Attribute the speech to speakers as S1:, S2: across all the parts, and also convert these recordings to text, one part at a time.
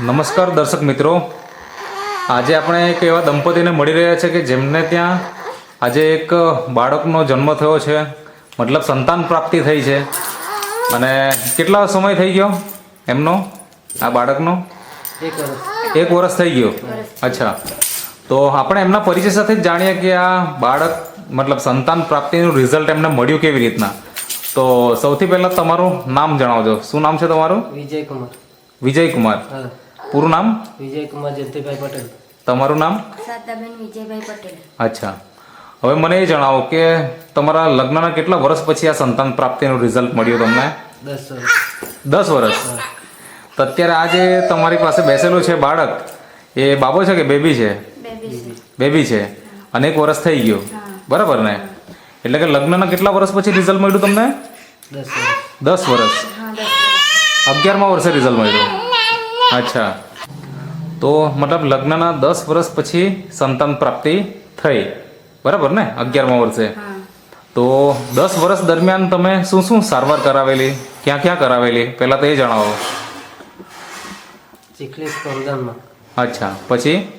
S1: નમસ્કાર દર્શક મિત્રો. આજે આપણે એક એવા દંપતીને મળી રહ્યા છે કે જેમને ત્યાં આજે એક બાળકનો જન્મ થયો છે. મતલબ સંતાન પ્રાપ્તિ થઈ છે. અને કેટલા સમય થઈ ગયો એમનો? આ બાળકનો?
S2: એક વર્ષ.
S1: થઈ ગયો? અચ્છા. તો આપણે એમના પરિચય સાથે જ જાણીએ કે આ બાળક મતલબ સંતાન પ્રાપ્તિનું રિઝલ્ટ એમને મળ્યું કેવી રીતના? તો સૌથી પહેલાં તમારું નામ જણાવજો. શું નામ છે તમારું?
S2: વિજય કુમાર.
S1: વિજય કુમાર.
S2: હા.
S1: પૂરું નામ?
S2: વિજયકુમાર જયંતિભાઈ પટેલ.
S1: તમારું નામ?
S3: સાતાબેન વિજયભાઈ પટેલ.
S1: અચ્છા. હવે મને એ જણાવો કે તમારા લગ્નના કેટલા વર્ષ પછી આ સંતાન પ્રાપ્તિનું રિઝલ્ટ મળ્યું તમને?
S2: દસ વર્ષ.
S1: દસ વર્ષ. તો અત્યારે આ જે તમારી પાસે બેસેલું છે બાળક. એ બાબો છે કે બેબી છે?
S3: બેબી છે.
S1: અનેક અને એક વર્ષ થઈ ગયું. બરાબર ને? એટલે કે લગ્નના કેટલા વર્ષ પછી રિઝલ્ટ મળ્યું તમને?
S2: દસ વર્ષ.
S1: અગિયારમા વર્ષે રિઝલ્ટ મળ્યું. અચ્છા. તો મતલબ લગ્નના દસ વર્ષ પછી સંતાન પ્રાપ્તિ થઈ. બરાબર ને? અગિયારમા વર્ષે. તો દસ વર્ષ દરમિયાન તમે શું શું સારવાર કરાવેલી? ક્યાં ક્યાં કરાવેલી? પહેલાં તો એ જણાવો. અચ્છા. પછી?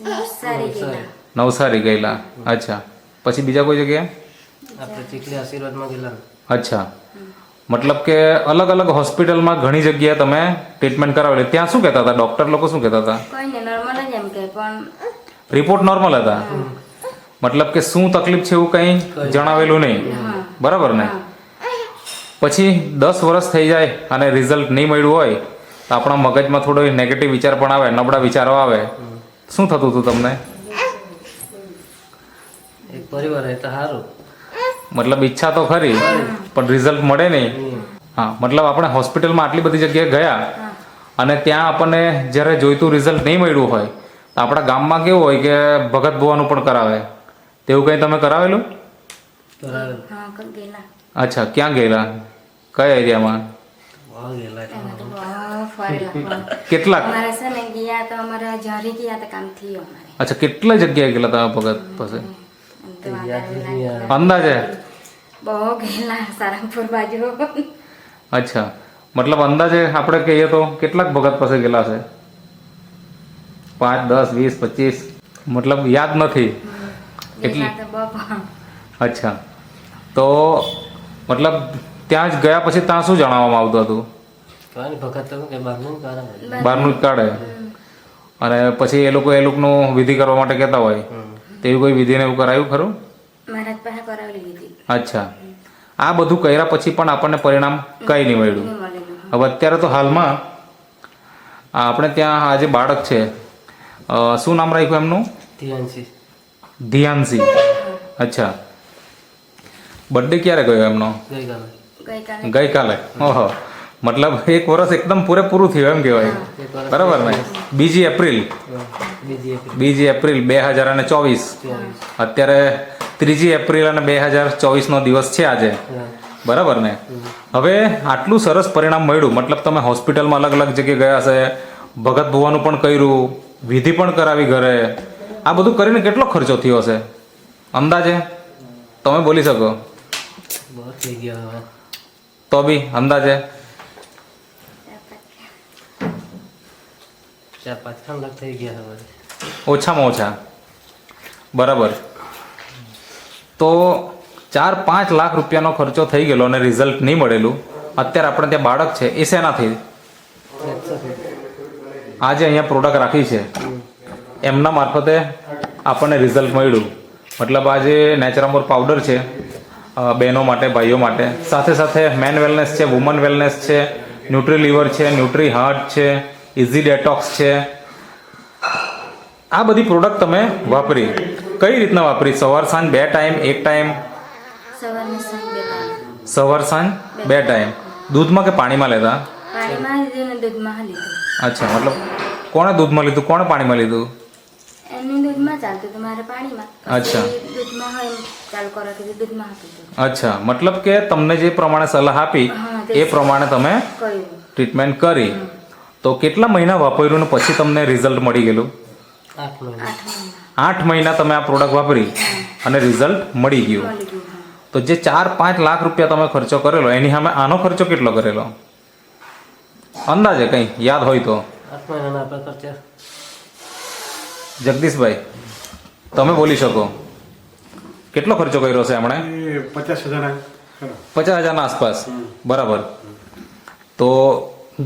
S3: નવસારી ગયેલા.
S1: નવસારી. ગયેલા. અચ્છા. પછી બીજા કોઈ જગ્યાએ?
S2: આપણે ચીખલી આશીર્વાદમાં ગયેલા.
S1: અચ્છા. મતલબ કે અલગ અલગ હોસ્પિટલમાં ઘણી જગ્યાએ તમે ટ્રીટમેન્ટ કરાવેલી. ત્યાં શું કહેતા હતા? ડૉક્ટર લોકો શું કહેતા હતા?
S3: કોઈ ને નોર્મલ જ એમ કે પણ
S1: રિપોર્ટ નોર્મલ હતા? મતલબ કે શું તકલીફ છે એવું કંઈ જણાવેલું નહીં? બરાબર ને? પછી દસ વર્ષ થઈ જાય અને રિઝલ્ટ નહીં મળ્યું હોય તો આપણા મગજમાં થોડો નેગેટિવ વિચાર પણ આવે નબળા વિચારો આવે. શું થતું હતું તમને?
S2: એક પરિવાર રહેતા સારું.
S1: મતલબ ઈચ્છા તો ખરી પણ રિઝલ્ટ મળે નહીં. હા મતલબ આપણે હોસ્પિટલમાં આટલી બધી જગ્યાએ ગયા અને ત્યાં આપણને જ્યારે જોઈતું રિઝલ્ટ નહીં મળ્યું હોય તો આપણા ગામમાં કેવું હોય કે ભગત ભવાનું પણ કરાવે. તેવું કંઈ તમે કરાવેલું? અચ્છા ક્યાં ગયેલા? કયા એરિયામાં?
S3: અમારે.
S1: અચ્છા કેટલા જગ્યાએ ગયેલા તમે ભગત પાસે? અંદાજે
S3: બહુ ગયેલા સારંગપુર બાજુ
S1: અચ્છા મતલબ અંદાજે આપણે કહીએ તો કેટલાક ભગત પાસે ગયેલા છે પાંચ દસ વીસ પચીસ મતલબ યાદ નથી એટલી અચ્છા તો મતલબ ત્યાં જ ગયા પછી ત્યાં શું જણાવવામાં આવતું હતું
S2: ભગત બહારનું જ
S1: કાઢે અને પછી એ લોકો એ લોકોનું વિધિ કરવા માટે કહેતા હોય. તેવી કોઈ વિધિને એવું કરાયું ખરું?
S3: મહારાજ પાસે કરાવેલી વિધિ.
S1: અચ્છા. આ બધું કર્યા પછી પણ આપણને પરિણામ કંઈ નહીં મળ્યું. હવે અત્યારે તો હાલમાં આપણે ત્યાં આ જે બાળક છે શું નામ રાખ્યું એમનું?
S2: ધ્યાનસિંહ.
S1: ધ્યાનસિંહ. અચ્છા. બર્થડે ક્યારે ગયો એમનો?
S2: ગઈકાલે.
S3: ગઈકાલે.
S1: ગઈકાલે. ઓહો. મતલબ એક વર્ષ એકદમ પૂરેપૂરું થયું એમ કહેવાય. બરાબર ને? બીજી એપ્રિલ.
S2: બીજી એપ્રિલ.
S1: બે હજાર અને ચોવીસ. અત્યારે ત્રીજી એપ્રિલ અને બે હજાર ચોવીસનો દિવસ છે આજે. બરાબર ને? હવે આટલું સરસ પરિણામ મળ્યું. મતલબ તમે હોસ્પિટલમાં અલગ અલગ જગ્યાએ ગયા હશે ભગત ભુવાનું પણ કર્યું વિધિ પણ કરાવી ઘરે. આ બધું કરીને કેટલો ખર્ચો થયો હશે? અંદાજે? તમે બોલી શકો.
S2: બહુ થઈ ગયા હવે.
S1: તો બી અંદાજે?
S2: ચાર પાંચ. લાખ થઈ ગયા હવે.
S1: ઓછામાં ઓછા. બરાબર. તો ચાર પાંચ લાખ રૂપિયાનો ખર્ચો થઈ ગયેલો અને રિઝલ્ટ નહીં મળેલું. અત્યારે આપણે ત્યાં બાળક છે, એ શેનાથી? આજે અહીંયા પ્રોડક્ટ રાખી છે. એમના મારફતે આપણને રિઝલ્ટ મળ્યું. મતલબ આ જે નેચરામોર પાવડર છે બહેનો માટે, ભાઈઓ માટે. સાથે સાથે મેન વેલનેસ છે વુમન વેલનેસ છે ન્યુટ્રી લીવર છે ન્યુટ્રી હાર્ટ છે ઇઝી ડેટોક્સ છે. આ બધી પ્રોડક્ટ તમે વાપરી. કઈ રીતના વાપરી? સવાર સાંજ બે ટાઈમ એક ટાઈમ. સવાર સાંજ બે ટાઈમ દૂધમાં કે પાણીમાં લેતા? અચ્છા મતલબ કોણે દૂધમાં લીધું? કોણે પાણીમાં લીધું? અચ્છા. મતલબ કે તમને જે પ્રમાણે સલાહ આપી એ પ્રમાણે તમે ટ્રીટમેન્ટ કરી. તો કેટલા મહિના વાપર્યું ને પછી તમને રિઝલ્ટ મળી ગયેલું?
S2: આઠ મહિના.
S1: તમે આ પ્રોડક્ટ વાપરી અને રિઝલ્ટ મળી ગયું. તો જે ચાર પાંચ લાખ રૂપિયા તમે ખર્ચો કરેલો એની સામે આનો ખર્ચો કેટલો કરેલો? અંદાજે કંઈ યાદ હોય તો. જગદીશભાઈ તમે બોલી શકો. કેટલો ખર્ચો કર્યો છે
S4: હમણાં? પચાસ હજાર
S1: પચાસ હજારના આસપાસ. બરાબર. તો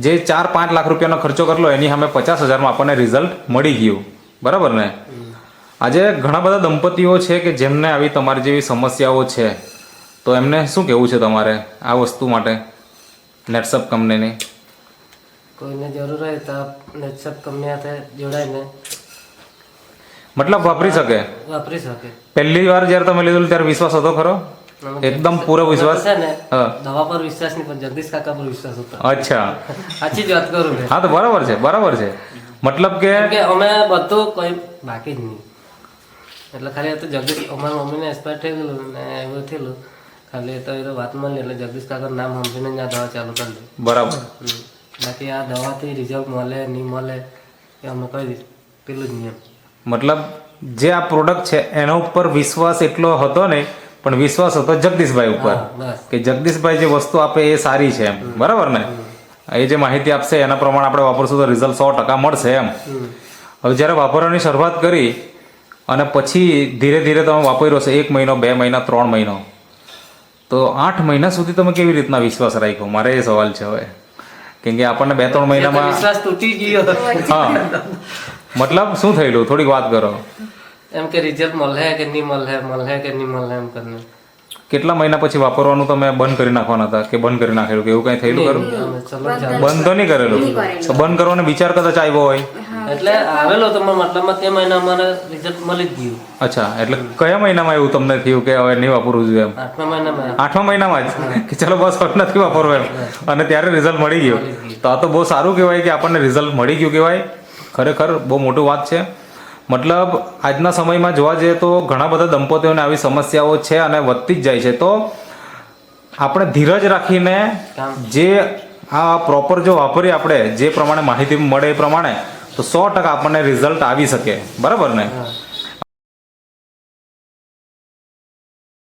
S1: જે ચાર પાંચ લાખ રૂપિયાનો ખર્ચો કરેલો એની સામે પચાસ હજારમાં આપણને રિઝલ્ટ મળી ગયું. બરાબર ને? આજે ઘણા બધા દંપતીઓ છે કે જેમને આવી તમારી જેવી સમસ્યાઓ છે તો એમને શું કહેવું છે તમારે આ વસ્તુ માટે? નેટસપ કંપનીની.
S2: કોઈને જરૂર હોય તો નેટસપ કંપની સાથે જોડાઈને
S1: મતલબ વાપરી શકે?
S2: વાપરી શકે.
S1: પહેલી વાર જ્યારે તમે લીધું ત્યારે વિશ્વાસ હતો ખરો? એકદમ પૂરો વિશ્વાસ?
S2: છે ને દવા પર વિશ્વાસ નહીં પણ જગદીશ કાકા પર વિશ્વાસ હતો.
S1: અચ્છા.
S2: સાચી જ વાત કરું
S1: હા તો બરાબર છે બરાબર છે. મતલબ કે
S2: અમે બધું કોઈ બાકી જ નહીં. એટલે ખાલી તો જગદીશ અમારા મમ્મીને એક્સપાયર થઈ ગયેલું ને એવું થયેલું. ખાલી તો એ તો વાત મળી એટલે જગદીશ કાકાનું નામ સમજીને જ આ દવા ચાલુ કરી
S1: બરાબર.
S2: બાકી આ દવાથી રિઝલ્ટ મળે નહીં મળે એ અમે કહી દઈશ પેલું જ નિયમ
S1: મતલબ જે આ પ્રોડક્ટ છે એના ઉપર વિશ્વાસ એટલો હતો નહીં પણ વિશ્વાસ હતો જગદીશભાઈ ઉપર. કે જગદીશભાઈ જે વસ્તુ આપે એ સારી છે એમ. બરાબર ને? એ જે માહિતી આપશે એના પ્રમાણે આપણે વાપરશું તો રિઝલ્ટ સો ટકા મળશે એમ. હવે જ્યારે વાપરવાની શરૂઆત કરી અને પછી ધીરે ધીરે તમે વાપર્યો છે એક મહિનો બે મહિના ત્રણ મહિનો તો આઠ મહિના સુધી તમે કેવી રીતના વિશ્વાસ રાખ્યો? મારે એ સવાલ છે હવે. કેમ કે આપણને બે ત્રણ મહિનામાં
S2: વિશ્વાસ તૂટી ગયો.
S1: હા. મતલબ શું થયેલું? થોડીક વાત કરો.
S2: એમ કે રિઝલ્ટ મળે કે નહીં મળે મળે કે નહીં મળે એમ કરીને.
S1: કેટલા મહિના પછી વાપરવાનું તમે બંધ કરી નાખવાના હતા કે બંધ કરી નાખેલું કે એવું કઈ થયેલું ખરું?
S2: અમે
S1: બંધ તો નહીં કરેલું? તો બંધ કરવાનો વિચાર કદાચ આવ્યો હોય?
S2: એટલે આવેલો તમે મતલબમાં તે મહિનામાં રિઝલ્ટ મળી જ ગયું.
S1: અચ્છા એટલે કયા મહિનામાં એવું તમને થયું કે હવે નહીં વાપરવું જોઈએ એમ?
S2: આઠમા મહિનામાં.
S1: આઠમા મહિનામાં જ? કે ચલો બસ હવે નથી વાપરવું એમ. અને ત્યારે રિઝલ્ટ મળી ગયું. તો આ તો બહુ સારું કહેવાય કે આપણને રિઝલ્ટ મળી ગયું કહેવાય. ખરેખર બહુ મોટું વાત છે. મતલબ આજના સમયમાં જોવા જઈએ તો ઘણા બધા દંપતીઓને આવી સમસ્યાઓ છે અને વધતી જ જાય છે. તો આપણે ધીરજ રાખીને જે આ પ્રોપર જો વાપરીએ આપણે જે પ્રમાણે માહિતી મળે એ પ્રમાણે તો સો ટકા આપણને રિઝલ્ટ આવી શકે. બરાબર ને?